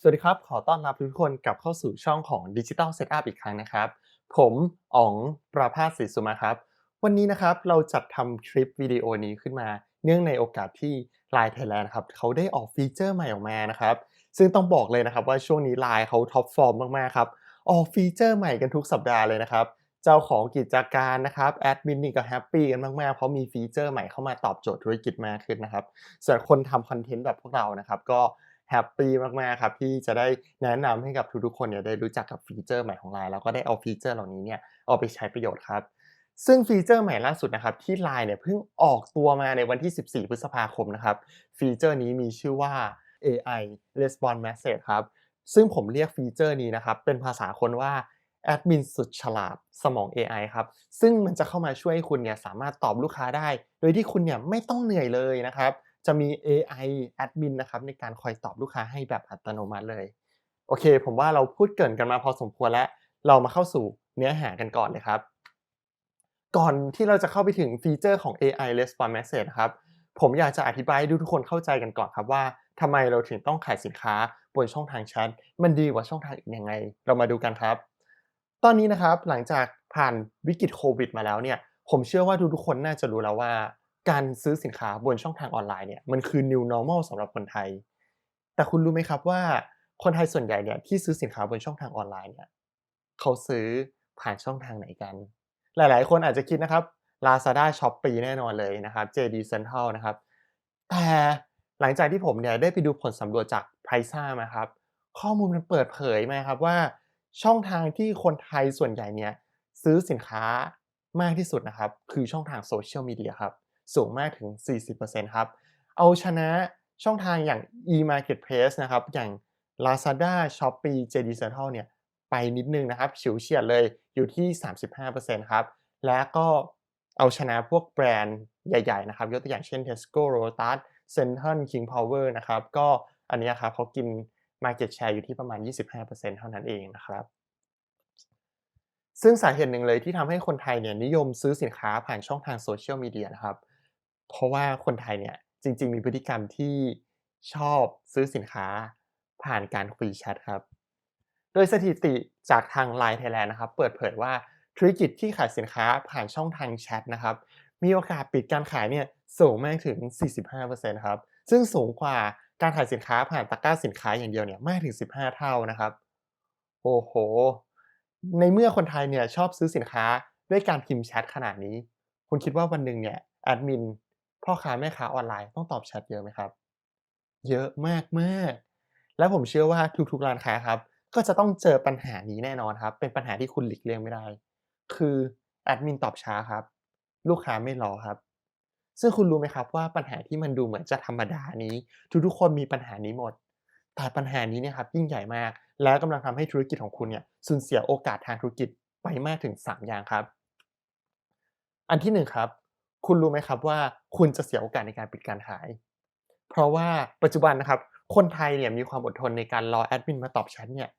สวัสดีครับ ขอต้อนรับทุกคนกลับเข้าสู่ช่องของ Digital Setup อีกครั้งนะครับ ผมอ๋องประภาสศรีสุมาครับ วันนี้นะครับเราจัดทำคลิปวิดีโอนี้ขึ้นมา เนื่องในโอกาสที่ Line Thailand ครับเขาได้ออกฟีเจอร์ใหม่ออกมานะครับ ซึ่งต้องบอกเลยนะครับว่าช่วงนี้ Line เขาท็อปฟอร์มมากๆครับออกฟีเจอร์ใหม่กันทุกสัปดาห์เลยนะครับ เจ้าของกิจการนะครับแอดมินนี่ก็แฮปปี้กันมากๆ เพราะมีฟีเจอร์ใหม่เข้ามาตอบโจทย์ธุรกิจมากขึ้นนะครับส่วนคนทำคอนเทนต์แบบพวกเรานะครับก็ แฮปปี้มากๆครับที่จะได้แนะนำให้กับทุกๆคนเนี่ยได้รู้จักกับฟีเจอร์ใหม่ของ Line แล้วก็ได้เอาฟีเจอร์เหล่านี้เนี่ยเอาไปใช้ประโยชน์ครับซึ่งฟีเจอร์ใหม่ล่าสุดนะครับที่ Line เนี่ยเพิ่งออกตัวมาในวันที่ 14 พฤษภาคมนะครับฟีเจอร์นี้มีชื่อว่า AI Response Message ครับซึ่งผมเรียกฟีเจอร์นี้นะครับเป็นภาษาคนว่าแอดมินสุดฉลาดสมอง AI ครับ ซึ่งมันจะเข้ามาช่วยให้คุณเนี่ยสามารถตอบลูกค้าได้ โดยที่คุณเนี่ยไม่ต้องเหนื่อยเลยนะครับ จะมี AI แอดมินนะครับในการคอยตอบลูกค้าให้แบบอัตโนมัติเลย โอเค ผมว่าเราพูดเกินกันมาพอสมควรแล้ว เรามาเข้าสู่เนื้อหากันก่อนเลยครับ ก่อนที่เราจะเข้าไปถึงฟีเจอร์ของ AI Response Message นะครับ ผมอยากจะอธิบายให้ทุกคนเข้าใจกันก่อนครับว่าทำไมเราถึงต้องขายสินค้าบนช่องทางแชทมันดีกว่าช่องทางอื่นยังไง เรามาดูกันครับ ตอนนี้นะครับหลังจากผ่านวิกฤตโควิดมาแล้วเนี่ยผมเชื่อว่าทุกๆคนน่าจะรู้แล้วว่า การซื้อสินค้าบนช่องทางออนไลน์เนี่ยมันคือ new normal สำหรับคนไทย แต่คุณรู้ไหมครับว่าคนไทยส่วนใหญ่เนี่ยที่ซื้อสินค้าบนช่องทางออนไลน์เนี่ยเขาซื้อผ่านช่องทางไหนกัน หลายๆ คนอาจจะคิดนะครับ Lazada Shopee แน่นอนเลยนะครับ JD Central นะครับ แต่หลังจากที่ผมเนี่ยได้ไปดูผลสำรวจจาก p r i ซ่ามาครับ ข้อมูลมันเปิดเผยมาครับว่าช่องทางที่คนไทยส่วนใหญ่เนี่ยซื้อสินค้ามากที่สุดนะครับ คือช่องทางโซเชียลมีเดียครับ สูงมากถึง 40%ครับ เอาชนะช่องทางอย่าง e-marketplace นะครับ อย่าง Lazada Shopee JD Central เนี่ยไปนิดนึงนะครับฉิวเฉียดเลยอยู่ที่ 35%ครับ และก็เอาชนะพวกแบรนด์ใหญ่ๆนะครับ ยกตัวอย่างเช่น Tesco Lotus Central King Power นะครับ ก็อันนี้ครับเขากิน Market Share อยู่ที่ประมาณ 25%เท่านั้นเองนะครับ ซึ่งสาเหตุหนึ่งเลยที่ทำให้คนไทยเนี่ยนิยมซื้อสินค้าผ่านช่องทางโซเชียลมีเดียนะครับ เพราะว่าคนไทยเนี่ยจริง ๆ มีพฤติกรรมที่ชอบซื้อสินค้าผ่านการคุยแชทครับ โดยสถิติจากทาง Line Thailand นะครับ เปิดเผยว่าธุรกิจที่ขายสินค้าผ่านช่องทางแชทนะครับ มีโอกาสปิดการขายเนี่ยสูงมากถึง 45%ครับ ซึ่งสูงกว่าการขายสินค้าผ่านตะกร้าสินค้าอย่างเดียวเนี่ยมากถึง 15 เท่านะครับ โอ้โห ในเมื่อคนไทยเนี่ยชอบซื้อสินค้าด้วยการพิมพ์แชทขนาดนี้ คุณคิดว่าวันหนึ่งเนี่ยแอดมิน พ่อค้าแม่ค้าออนไลน์ต้องตอบแชทเยอะไหมครับ เยอะมากมากและผมเชื่อว่าทุกๆร้านค้าครับ ก็จะต้องเจอปัญหานี้แน่นอนครับ เป็นปัญหาที่คุณหลีกเลี่ยงไม่ได้ คือแอดมินตอบช้าครับ ลูกค้าไม่รอครับ ซึ่งคุณรู้ไหมครับว่าปัญหาที่มันดูเหมือนจะธรรมดานี้ ทุกๆคนมีปัญหานี้หมด แต่ปัญหานี้เนี่ยครับยิ่งใหญ่มาก และกำลังทำให้ธุรกิจของคุณเนี่ยสูญเสียโอกาสทางธุรกิจไปมากถึง 3 อย่างครับ อันที่1ครับ คุณรู้ไหมครับว่าคุณจะเสียโอกาสในการปิดการขาย เพราะว่าปัจจุบันนะครับคนไทยเนี่ยมีความอดทนในการรอแอดมินมาตอบแชทเนี่ย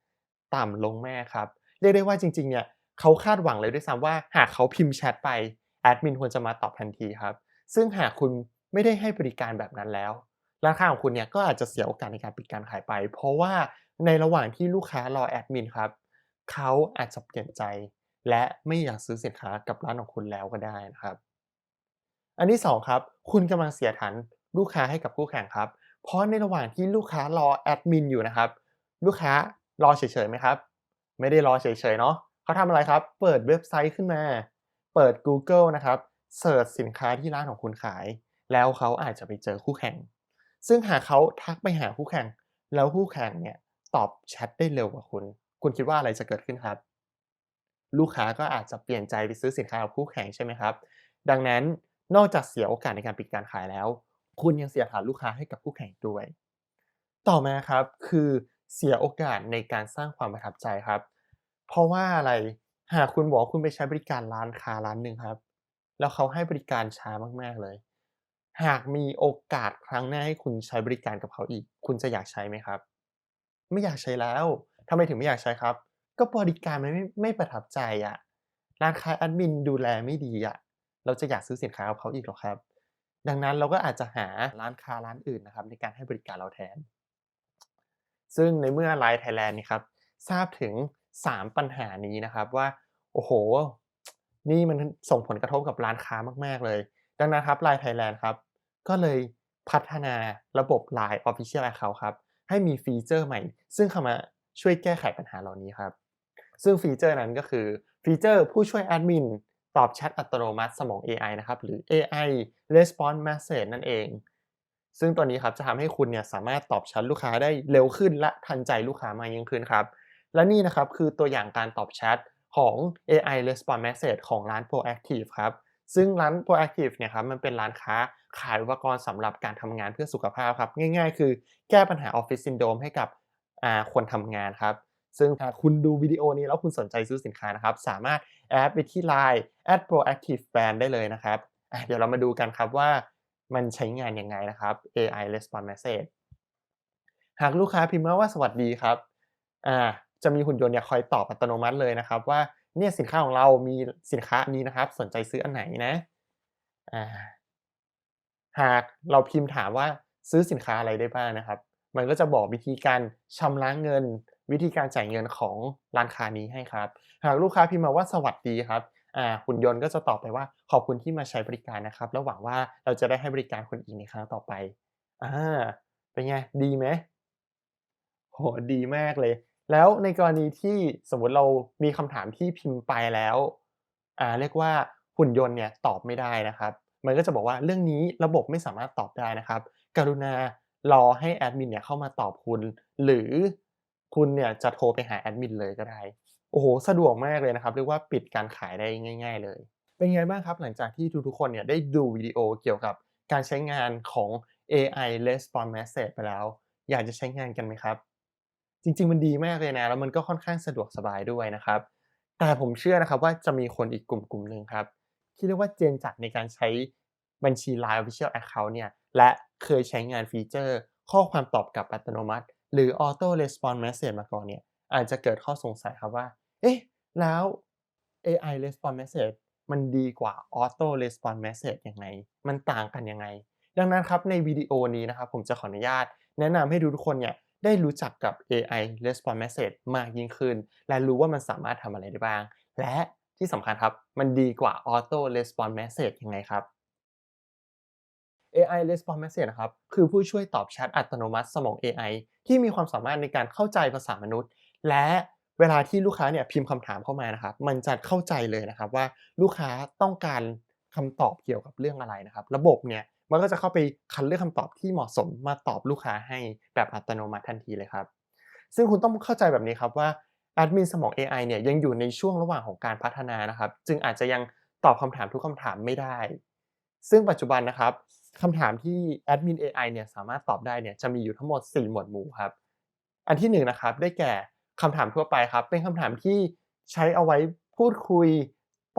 ต่ำลงแม่ครับ เรียกได้ว่าจริงๆเนี่ยเขาคาดหวังเลยด้วยซ้ำว่าหากเขาพิมพ์แชทไปแอดมินควรจะมาตอบทันทีครับ ซึ่งหากคุณไม่ได้ให้บริการแบบนั้นแล้วราคาของคุณเนี่ยก็อาจจะเสียโอกาสในการปิดการขายไป เพราะว่าในระหว่างที่ลูกค้ารอแอดมินครับเขาอาจจะเปลี่ยนใจ และไม่อยากซื้อสินค้ากับร้านของคุณแล้วก็ได้นะครับ อันที่ 2 ครับ คุณกำลังเสียฐานลูกค้าให้กับคู่แข่งครับ เพราะในระหว่างที่ลูกค้ารอแอดมินอยู่นะครับ ลูกค้ารอเฉยๆไหมครับ ไม่ได้รอเฉยๆเนาะเขาทำอะไรครับ เปิดเว็บไซต์ขึ้นมา เปิด Google นะครับเสิร์ชสินค้าที่ร้านของคุณขาย แล้วเขาอาจจะไปเจอคู่แข่ง ซึ่งหากเขาทักไปหาคู่แข่ง แล้วคู่แข่งเนี่ยตอบแชทได้เร็วกว่าคุณ คุณคิดว่าอะไรจะเกิดขึ้นครับ ลูกค้าก็อาจจะเปลี่ยนใจไปซื้อสินค้ากับคู่แข่งใช่ไหมครับ ดังนั้น นอกจากเสียโอกาสในการปิดการขายแล้ว คุณยังเสียฐานลูกค้าให้กับคู่แข่งด้วย ต่อมาครับคือเสียโอกาสในการสร้างความประทับใจครับ เพราะว่าอะไรหากคุณบอกคุณไปใช้บริการร้านค้าร้านหนึ่งครับ แล้วเขาให้บริการช้ามากๆเลย หากมีโอกาสครั้งหน้าให้คุณใช้บริการกับเขาอีก คุณจะอยากใช้ไหมครับ ไม่อยากใช้แล้วทำไมถึงไม่อยากใช้ครับ ก็บริการมันไม่ไม่ประทับใจอะร้านค้าแอดมินดูแลไม่ดีอะ เราจะอยากซื้อสินค้ากับเขาอีกหรอครับ ดังนั้นเราก็อาจจะหาร้านค้าร้านอื่นนะครับ ในการให้บริการเราแทน ซึ่งในเมื่อ LINE Thailand เนี่ครับทราบถึง 3 ปัญหานี้นะครับว่า โอ้โฮนี่มันส่งผลกระทบกับร้านค้ามาก ๆ เลย ดังนั้นครับ LINE Thailand ครับ ก็เลยพัฒนาระบบ LINE Official Account ครับ ให้มีฟีเจอร์ใหม่ ซึ่งเข้ามาช่วยแก้ไขปัญหาเหล่านี้ครับ ซึ่งฟีเจอร์นั้นก็คือฟีเจอร์ผู้ช่วยแอดมิน ตอบแชทอัตโนมัติสมองเอไอนะครับ หรือ AI Response Message นั่นเอง ซึ่งตัวนี้ครับจะทำให้คุณเนี่ยสามารถตอบแชทลูกค้าได้เร็วขึ้น และทันใจลูกค้ามากยิ่งขึ้นครับ และนี่นะครับคือตัวอย่างการตอบแชทของ AI Response Message ของร้าน Proactive ครับ ซึ่งร้าน Proactive เนี่ยครับมันเป็นร้านค้าขายอุปกรณ์สำหรับการทำงานเพื่อสุขภาพครับ ง่ายๆ คือแก้ปัญหา Office Syndrome ให้กับคนทำงานครับ ซึ่งหากคุณดูวิดีโอนี้แล้วคุณสนใจซื้อสินค้านะครับ สามารถแอดไปที่ LINE @proactive brand ได้เลยนะครับอ่าเดี๋ยวเรามาดูกันครับว่ามันใช้งานยังไงนะครับ AI Response Message หากลูกค้าพิมพ์มาว่าสวัสดีครับ อ่า จะมีหุ่นยนต์เนี่ยคอยตอบอัตโนมัติเลยนะครับว่าเนี่ยสินค้าของเรามีสินค้าอันนี้นะครับ สนใจซื้ออันไหนนะ อ่า หากเราพิมพ์ถามว่าซื้อสินค้าอะไรได้บ้างนะครับ มันก็จะบอกวิธีการชำระเงิน วิธีการจ่ายเงินของร้านค้านี้ให้ครับ หากลูกค้าพิมพ์มาว่าสวัสดีครับหุ่นยนต์ก็จะตอบไปว่าขอบคุณที่มาใช้บริการนะครับ แล้วหวังว่าเราจะได้ให้บริการคุณอีกในครั้งต่อไปอาเป็นไงดีไหมโอ้โฮดีมากเลย แล้วในกรณีที่สมมติเรามีคำถามที่พิมพ์ไปแล้วอ่าเรียกว่าหุ่นยนต์เนี่ยตอบไม่ได้นะครับ มันก็จะบอกว่าเรื่องนี้ระบบไม่สามารถตอบได้นะครับ กรุณารอให้แอดมินเนี่ยเข้ามาตอบคุณ หรือ คุณเนี่ยจะโทรไปหาแอดมินเลยก็ได้ โอ้โฮสะดวกมากเลยนะครับ เรียกว่าปิดการขายได้ง่าย ๆ เลย เป็นไงบ้างครับ หลังจากที่ทุกๆคนเนี่ยได้ดูวิดีโอเกี่ยวกับการใช้งานของ AI Response Message ไปแล้ว อยากจะใช้งานกันไหมครับ จริง ๆ มันดีมากเลยนะ แล้วมันก็ค่อนข้างสะดวกสบายด้วยนะครับ แต่ผมเชื่อนะครับว่าจะมีคนอีกกลุ่มๆหนึ่งครับ ที่เรียกว่าเจนจัดในการใช้บัญชี LINE Official Account เนี่ย และเคยใช้งานฟีเจอร์ ข้อความตอบกลับอัตโนมัติ หรือ Auto Response Message มาก่อนเนี่ยอาจจะเกิดข้อสงสัยครับว่า เอ๊ะ แล้ว AI Response Message มันดีกว่า Auto Response Message ยังไง มันต่างกันยังไง ดังนั้นครับในวิดีโอนี้นะครับผมจะขออนุญาต แนะนำให้ทุกคนเนี่ยได้รู้จักกับ AI Response Message มากยิ่งขึ้น และรู้ว่ามันสามารถทำอะไรได้บ้าง และที่สำคัญครับ มันดีกว่า Auto Response Message ยังไงครับ AI Response Message นะครับ คือผู้ช่วยตอบแชทอัตโนมัติสมอง AI ที่มีความสามารถในการเข้าใจภาษามนุษย์ และเวลาที่ลูกค้าเนี่ยพิมพ์คำถามเข้ามานะครับ มันจะเข้าใจเลยนะครับว่าลูกค้าต้องการคำตอบเกี่ยวกับเรื่องอะไรนะครับ ระบบเนี่ยมันก็จะเข้าไปคัดเลือกคำตอบที่เหมาะสมมาตอบลูกค้าให้แบบอัตโนมัติทันทีเลยครับ ซึ่งคุณต้องเข้าใจแบบนี้ครับว่าแอดมินสมอง AI เนี่ยยังอยู่ในช่วงระหว่างของการพัฒนานะครับ จึงอาจจะยังตอบคำถามทุกคำถามไม่ได้ ซึ่งปัจจุบันนะครับ คำถามที่แอดมิน AI เนี่ยสามารถตอบได้เนี่ยจะมีอยู่ทั้งหมด 4 หมวดหมู่ครับ อันที่1นงนะครับได้แก่คำถามทั่วไปครับ เป็นคำถามที่ใช้เอาไว้พูดคุย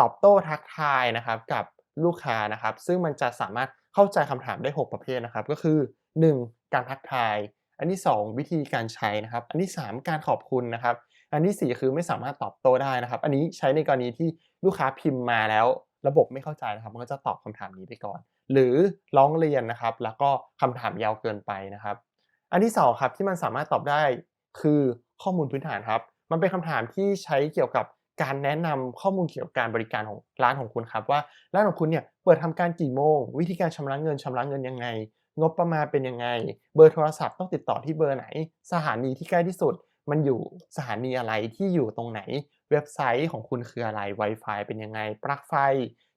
ตอบโต้ทักทายนะครับกับลูกค้านะครับ ซึ่งมันจะสามารถเข้าใจคำถามได้ 6 ประเภทนะครับ ก็คือ 1. การทักทาย อันที่ 2 วิธีการใช้นะครับ อันที่ 3 การขอบคุณนะครับ อันที่ 4 คือไม่สามารถตอบโต้ได้นะครับ อันนี้ใช้ในกรณีที่ลูกค้าพิมพ์มาแล้ว ระบบไม่เข้าใจนะครับ มันก็จะตอบคำถามนี้ไปก่อน หรือร้องเรียนนะครับ แล้วก็คำถามยาวเกินไปนะครับ อันที่2ครับที่มันสามารถตอบได้คือข้อมูลพื้นฐานครับ มันเป็นคำถามที่ใช้เกี่ยวกับการแนะนำข้อมูลเกี่ยวกับการบริการของร้านของคุณครับว่าร้านของคุณเนี่ยเปิดทำการกี่โมง วิธีการชำระเงินชำระเงินยังไง งบประมาณเป็นยังไง เบอร์โทรศัพท์ต้องติดต่อที่เบอร์ไหน สถานีที่ใกล้ที่สุด มันอยู่สถานีอะไรที่อยู่ตรงไหน เว็บไซต์ของคุณคืออะไร Wi-Fi เป็นยังไง ปลั๊กไฟ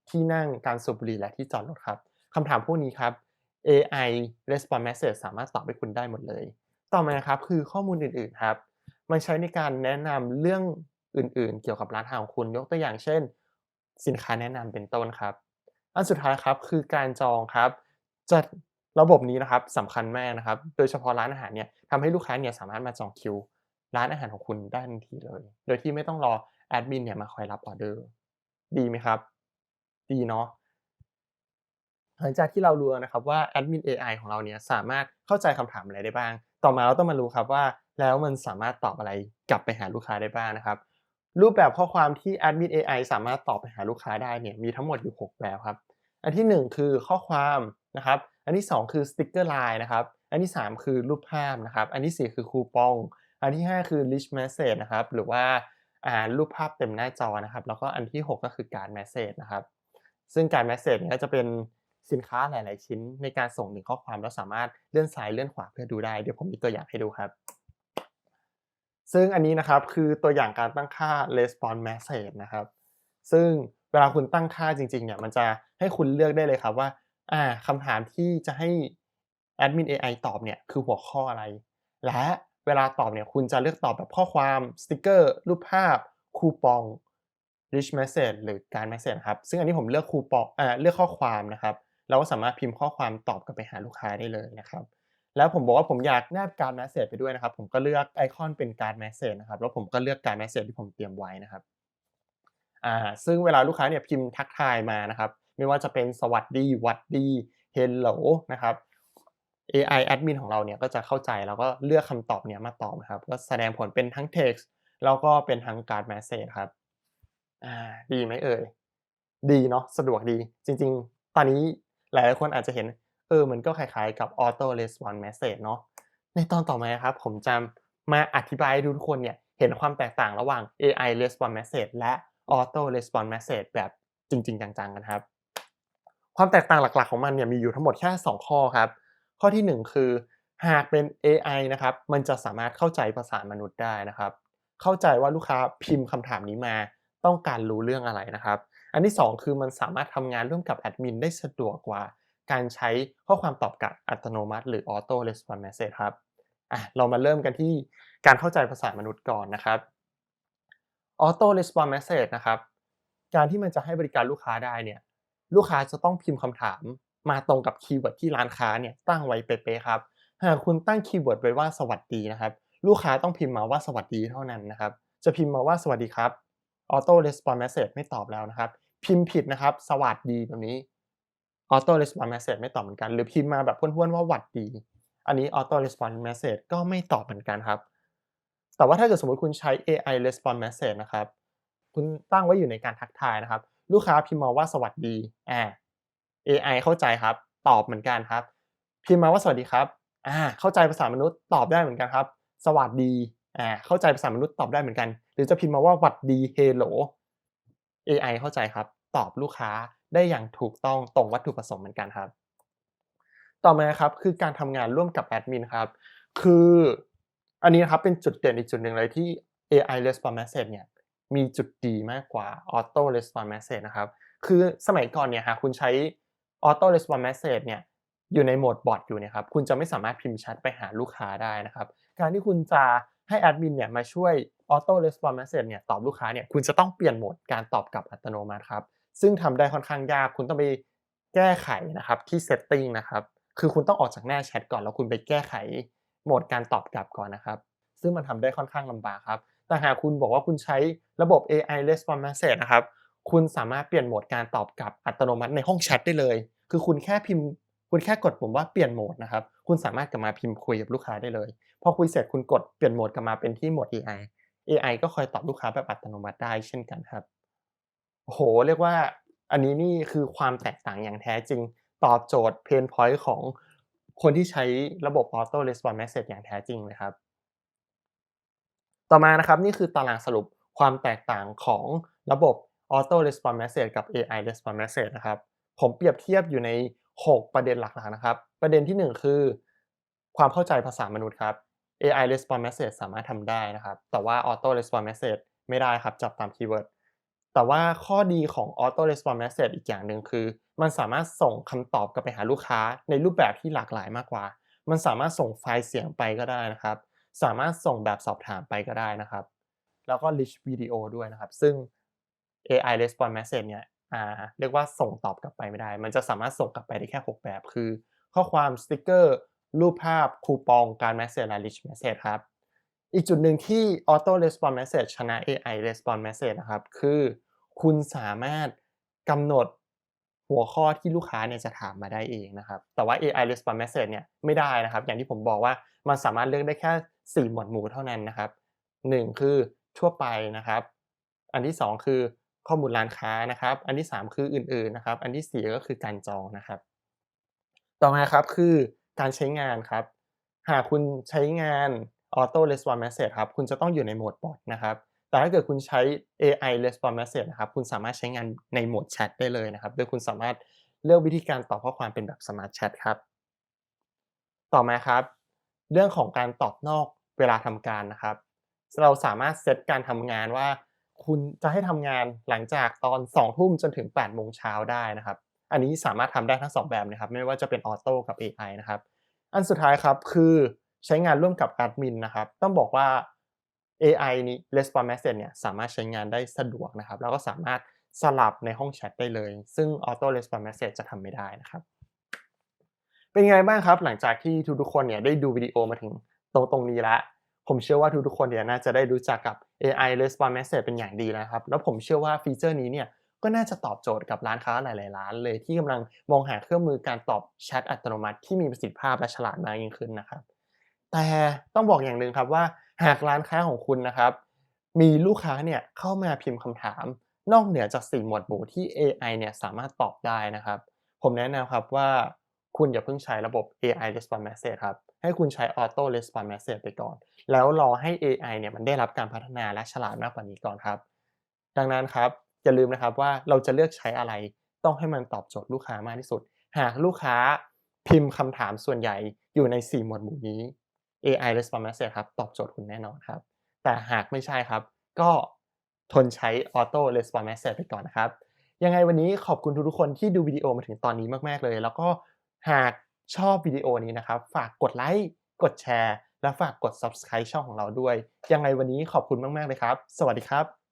ที่นั่งการสูบบุหรี่และที่จอดรถครับ คำถามพวกนี้ครับ AI Response Message สามารถตอบให้คุณได้หมดเลย ต่อมาครับคือข้อมูลอื่นๆครับ มันใช้ในการแนะนำเรื่องอื่นๆ เกี่ยวกับร้านอาหารของคุณยกตัวอย่างเช่น สินค้าแนะนำเป็นต้นครับ อันสุดท้ายครับคือการจองครับจะระบบนี้นะครับสำคัญมากนะครับ โดยเฉพาะร้านอาหารเนี่ยทำให้ลูกค้าเนี่ยสามารถมาจองคิว ร้านอาหารของคุณได้ทันทีเลย โดยที่ไม่ต้องรอแอดมินเนี่ยมาคอยรับออเดอร์ ดีไหมครับ ดีเนาะ หลังจากที่เรารู้นะครับว่าแอดมิน AI ของเราเนี่ยสามารถเข้าใจคำถามอะไรได้บ้าง ต่อมาเราต้องมารู้ครับว่าแล้วมันสามารถตอบอะไรกลับไปหาลูกค้าได้บ้างนะครับ รูปแบบข้อความที่แอดมิน AI สามารถตอบไปหาลูกค้าได้เนี่ยมีทั้งหมดอยู่ 6 แบบครับ อันที่ 1 คือข้อความนะครับ อันที่ 2 คือสติกเกอร์ไลน์นะครับ อันที่ 3 คือรูปภาพนะครับ อันที่ 4 คือคูปอง อันที่ 5 คือ rich message นะครับ หรือว่าอ่ารูปภาพเต็มหน้าจอนะครับ แล้วก็อันที่ 6 ก็คือการ message นะครับ ซึ่งการ message เนี่ยก็จะเป็น สินค้าหลาย ๆ ชิ้นในการส่ง1ข้อความแล้วสามารถเลื่อนซ้ายเลื่อนขวาเพื่อดูได้เดี๋ยวผมมีตัวอย่างให้ดูครับ ซึ่งอันนี้นะครับคือตัวอย่างการตั้งค่า response message นะครับ ซึ่งเวลาคุณตั้งค่าจริง ๆ เนี่ยมันจะให้คุณเลือกได้เลยครับว่าอ่าคำถามที่จะให้แอดมินเอไอตอบเนี่ยคือหัวข้ออะไร และเวลาตอบเนี่ยคุณจะเลือกตอบแบบข้อความสติกเกอร์รูปภาพคูปอง rich message หรือการ message ครับ ซึ่งอันนี้ผมเลือกคูปองอ่าเลือกข้อความนะครับ เราก็สามารถพิมพ์ข้อความตอบกลับไปหาลูกค้าได้เลยนะครับแล้วผมบอกว่าผมอยากแนบการ message ไปด้วยนะครับ ผมก็เลือกไอคอนเป็นการ message นะครับแล้วผมก็เลือกการ message ที่ผมเตรียมไว้นะครับอ่าซึ่งเวลาลูกค้าเนี่ยพิมพ์ทักทายมานะครับ ไม่ว่าจะเป็นสวัสดีวัดดี hello นะครับ AI admin ของเราเนี่ยก็จะเข้าใจแล้วก็เลือกคำตอบเนี้ยมาตอบนะครับก็แสดงผลเป็นทั้ง text แล้วก็เป็นทั้งการ message ครับอ่าดีไหมเอ่ยดีเนาะสะดวกดีจริง ๆ ตอนนี้ หลายคนอาจจะเห็น เออ มันก็คล้ายๆกับ auto response message เนาะ ในตอนต่อมาครับ ผมจะมาอธิบายให้ทุกคนเนี่ย เห็นความแตกต่างระหว่าง AI response message และ auto response message แบบจริง ๆ จังๆ กันครับ ความแตกต่างหลักๆ ของมันเนี่ยมีอยู่ทั้งหมดแค่ 2 ข้อครับ ข้อที่ 1 คือ หากเป็น AI นะครับ มันจะสามารถเข้าใจภาษามนุษย์ได้นะครับ เข้าใจว่าลูกค้าพิมพ์คำถามนี้มา ต้องการรู้เรื่องอะไรนะครับ อันที่ 2 คือมันสามารถทำงานร่วมกับแอดมินได้สะดวกกว่า การใช้ข้อความตอบกลับอัตโนมัติ หรือ auto response message ครับอะเรามาเริ่มกันที่การเข้าใจภาษามนุษย์ก่อนนะครับ auto response message นะครับ การที่มันจะให้บริการลูกค้าได้เนี่ยลูกค้าจะต้องพิมพ์คำถามมาตรงกับคีย์เวิร์ดที่ร้านค้าเนี่ยตั้งไว้เป๊ะๆครับหากคุณตั้งคีย์เวิร์ดไว้ว่าสวัสดีนะครับ ลูกค้าต้องพิมพ์มาว่าสวัสดีเท่านั้นนะครับ จะพิมพ์มาว่าสวัสดีครับ auto response message ไม่ตอบแล้วนะครับ พิมพ์ผิดนะครับ สวัสดีแบบนี้ auto response message ไม่ตอบเหมือนกัน หรือพิมพ์มาแบบห้วนๆว่าหวัดดี อันนี้ auto response message ก็ไม่ตอบเหมือนกันครับ แต่ว่าถ้าเกิดสมมติคุณใช้ AI response message นะครับ คุณตั้งไว้อยู่ในการทักทายนะครับ ลูกค้าพิมพ์มาว่าสวัสดีอ่า AI เข้าใจครับ ตอบเหมือนกันครับ พิมพ์มาว่าสวัสดีครับอ่าเข้าใจภาษามนุษย์ตอบได้เหมือนกันครับ สวัสดีอ่าเข้าใจภาษามนุษย์ตอบได้เหมือนกัน หรือจะพิมพ์มาว่าหวัดดี hello AI เข้าใจครับ ตอบลูกค้าได้อย่างถูกต้องตรงวัตถุประสงค์เหมือนกันครับ ต่อมาครับคือการทำงานร่วมกับแอดมินครับ คืออันนี้นะครับเป็นจุดเด่นอีกจุดหนึ่งเลยที่ AI response message เนี่ยมีจุดดีมากกว่า auto response message นะครับ คือสมัยก่อนเนี่ยหากคุณใช้ auto response message เนี่ยอยู่ในโหมดบอทอยู่เนี่ยครับ คุณจะไม่สามารถพิมพ์แชทไปหาลูกค้าได้นะครับ การที่คุณจะ ให้แอดมินเนี่ยมาช่วย auto response message เนี่ยตอบลูกค้าเนี่ยคุณจะต้องเปลี่ยนโหมดการตอบกลับอัตโนมัติครับ ซึ่งทำได้ค่อนข้างยาก คุณต้องไปแก้ไขนะครับที่ setting นะครับ คือคุณต้องออกจากหน้าแชทก่อนแล้วคุณไปแก้ไขโหมดการตอบกลับก่อนนะครับ ซึ่งมันทำได้ค่อนข้างลำบากครับ แต่หากคุณบอกว่าคุณใช้ระบบ AI response message นะครับ คุณสามารถเปลี่ยนโหมดการตอบกลับอัตโนมัติในห้องแชทได้เลย คือคุณแค่พิมพ์ คุณแค่กดปุ่มว่าเปลี่ยนโหมดนะครับ คุณสามารถกลับมาพิมพ์คุยกับลูกค้าได้เลย พอคุยเสร็จคุณกดเปลี่ยนโหมดกลับมาเป็นที่โหมด AI AI ก็คอยตอบลูกค้าแบบอัตโนมัติได้เช่นกันครับโอ้โฮเรียกว่าอันนี้นี่คือความแตกต่างอย่างแท้จริงตอบโจทย์เพนพอยต์ของคนที่ใช้ระบบ auto response message อย่างแท้จริงเลยครับ ต่อมานะครับนี่คือตารางสรุปความแตกต่างของระบบ auto response message กับ AI response message นะครับ ผมเปรียบเทียบอยู่ใน 6 ประเด็นหลักๆนะครับ ประเด็นที่ 1 คือ ความเข้าใจภาษามนุษย์ครับ AI response message สามารถทำได้นะครับ แต่ว่า auto response message ไม่ได้ครับ จับตามคีย์เวิร์ด แต่ว่าข้อดีของ auto response message อีกอย่างหนึ่งคือ มันสามารถส่งคำตอบกลับไปหาลูกค้าในรูปแบบที่หลากหลายมากกว่า มันสามารถส่งไฟล์เสียงไปก็ได้นะครับ สามารถส่งแบบสอบถามไปก็ได้นะครับ แล้วก็ rich video ด้วยนะครับ ซึ่ง AI response message เนี่ยเรียกว่าส่งตอบกลับไปไม่ได้ มันจะสามารถส่งกลับไปได้แค่ 6 แบบ คือ ข้อความสติกเกอร์ รูปภาพคูปองการ message และ rich message ครับ อีกจุดหนึ่งที่ auto response message ชนะ AI response message นะครับ คือคุณสามารถกำหนดหัวข้อที่ลูกค้าเนี่ยจะถามมาได้เองนะครับ แต่ว่า AI response message เนี่ยไม่ได้นะครับ อย่างที่ผมบอกว่ามันสามารถเลือกได้แค่ 4 หมวดหมู่เท่านั้นนะครับ 1 คือทั่วไปนะครับ อันที่ 2 คือข้อมูลร้านค้านะครับ อันที่ 3 คืออื่นๆนะครับ อันที่ 4 ก็คือการจองนะครับ ต่อมาครับคือ การใช้งานครับ หากคุณใช้งาน Auto Response Message ครับ คุณจะต้องอยู่ในโหมดบอตนะครับ แต่ถ้าเกิดคุณใช้ AI Response Message นะครับ คุณสามารถใช้งานในโหมดแชตได้เลยนะครับ โดยคุณสามารถเลือกวิธีการตอบข้อความเป็นแบบ Smart Chat ครับ ต่อมาครับ เรื่องของการตอบนอกเวลาทำการนะครับ เราสามารถเซตการทำงานว่าคุณจะให้ทำงานหลังจากตอน2ทุ่มจนถึง8โมงเช้าได้นะครับ อันนี้สามารถทำได้ทั้ง 2 แบบนะครับ ไม่ว่าจะเป็นออโต้กับ AI นะครับ อันสุดท้ายครับคือใช้งานร่วมกับแอดมินนะครับ ต้องบอกว่า AI นี้ Response Message เนี่ยสามารถใช้งานได้สะดวกนะครับ แล้วก็สามารถสลับในห้องแชทได้เลย ซึ่ง Auto Response Message จะทำไม่ได้นะครับ เป็นไงบ้างครับ หลังจากที่ทุกๆคนเนี่ยได้ดูวิดีโอมาถึงตรงตรงนี้แล้วผมเชื่อว่าทุกๆคนเนี่ยน่าจะได้รู้จักกับ AI Response Message เป็นอย่างดีแล้วครับ แล้วผมเชื่อว่าฟีเจอร์นี้เนี่ย ก็น่าจะตอบโจทย์กับร้านค้าหลาย ๆ ร้านเลยที่กำลังมองหาเครื่องมือการตอบแชทอัตโนมัติที่มีประสิทธิภาพและฉลาดมากยิ่งขึ้นนะครับ แต่ต้องบอกอย่างหนึ่งครับว่าหากร้านค้าของคุณนะครับ มีลูกค้าเนี่ยเข้ามาพิมพ์คำถาม นอกเหนือจาก4หมวดหมู่ที่ AI เนี่ยสามารถตอบได้นะครับ ผมแนะนำครับว่าคุณอย่าเพิ่งใช้ระบบ AI Response Message ครับ ให้คุณใช้ Auto Response Message ไปก่อน แล้วรอให้ AI เนี่ยมันได้รับการพัฒนาและฉลาดมากกว่านี้ก่อนครับ ดังนั้นครับ อย่าลืมนะครับว่าเราจะเลือกใช้อะไร ต้องให้มันตอบโจทย์ลูกค้ามากที่สุด หากลูกค้าพิมพ์คำถามส่วนใหญ่อยู่ใน 4 หมวดหมู่นี้ AI Response Message ครับตอบโจทย์คุณแน่นอนครับ แต่หากไม่ใช่ครับ ก็ทนใช้ Auto Response Message ไปก่อนนะครับ ยังไงวันนี้ขอบคุณทุกๆคนที่ดูวิดีโอมาถึงตอนนี้มากๆเลย แล้วก็หากชอบวิดีโอนี้นะครับ ฝากกดไลค์กดแชร์ และฝากกด Subscribe ช่องของเราด้วย ยังไงวันนี้ขอบคุณมาก ๆ เลยครับ สวัสดีครับ